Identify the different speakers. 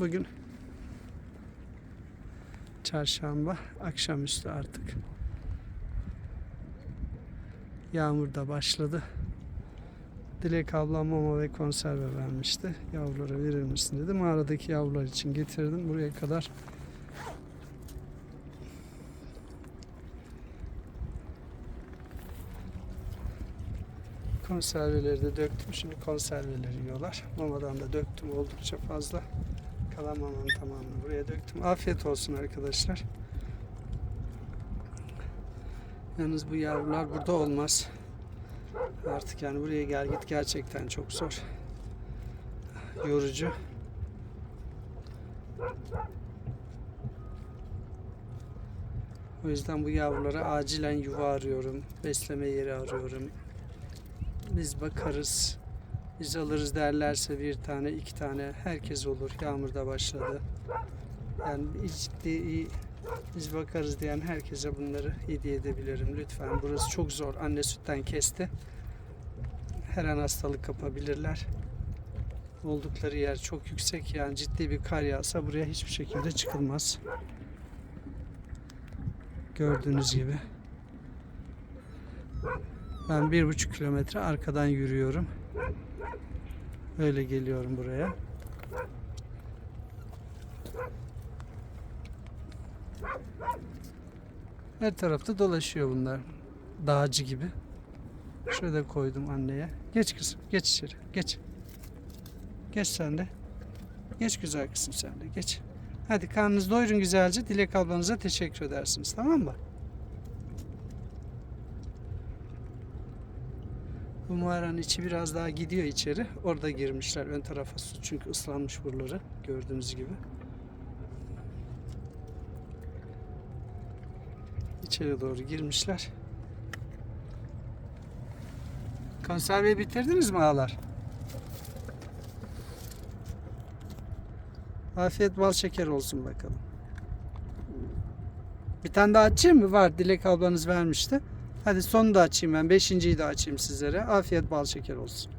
Speaker 1: Bugün çarşamba akşamüstü artık. Yağmur da başladı. Dilek ablam mama ve konserve vermişti. Yavrulara verir misin dedi. Mağaradaki yavrular için getirdim. Buraya kadar konserveleri de döktüm. Şimdi konserveleri yiyorlar. Mamadan da döktüm oldukça fazla. Kalan mamanın tamamını buraya döktüm. Afiyet olsun arkadaşlar. Yalnız bu yavrular burada olmaz. Artık yani buraya gel git gerçekten çok zor. Yorucu. O yüzden bu yavrulara acilen yuva arıyorum. Besleme yeri arıyorum. Biz bakarız. Biz alırız derlerse bir tane, iki tane herkes olur. Yağmur da başladı. Yani ciddi biz bakarız diyen herkese bunları hediye edebilirim. Lütfen burası çok zor. Anne sütten kesti. Her an hastalık kapabilirler. Oldukları yer çok yüksek. Yani ciddi bir kar yağsa buraya hiçbir şekilde çıkılmaz. Gördüğünüz gibi. Ben bir buçuk kilometre arkadan yürüyorum. Öyle geliyorum buraya. Her tarafta dolaşıyor bunlar. Dağcı gibi. Şurada koydum anneye. Geç kızım, geç içeri. Geç. Geç sen de. Geç güzel kızım sen de. Geç. Hadi karnınızı doyurun güzelce. Dilek ablanıza teşekkür edersiniz. Tamam mı? Bu mağaranın içi biraz daha gidiyor içeri. Orada girmişler ön tarafa su çünkü ıslanmış buraları gördüğünüz gibi. İçeri doğru girmişler. Konserve bitirdiniz mi ağalar? Afiyet bal şeker olsun bakalım. Bir tane daha açayım mı? Var. Dilek ablanız vermişti. Hadi son da açayım ben. Beşinciyi de açayım sizlere. Afiyet bal şeker olsun.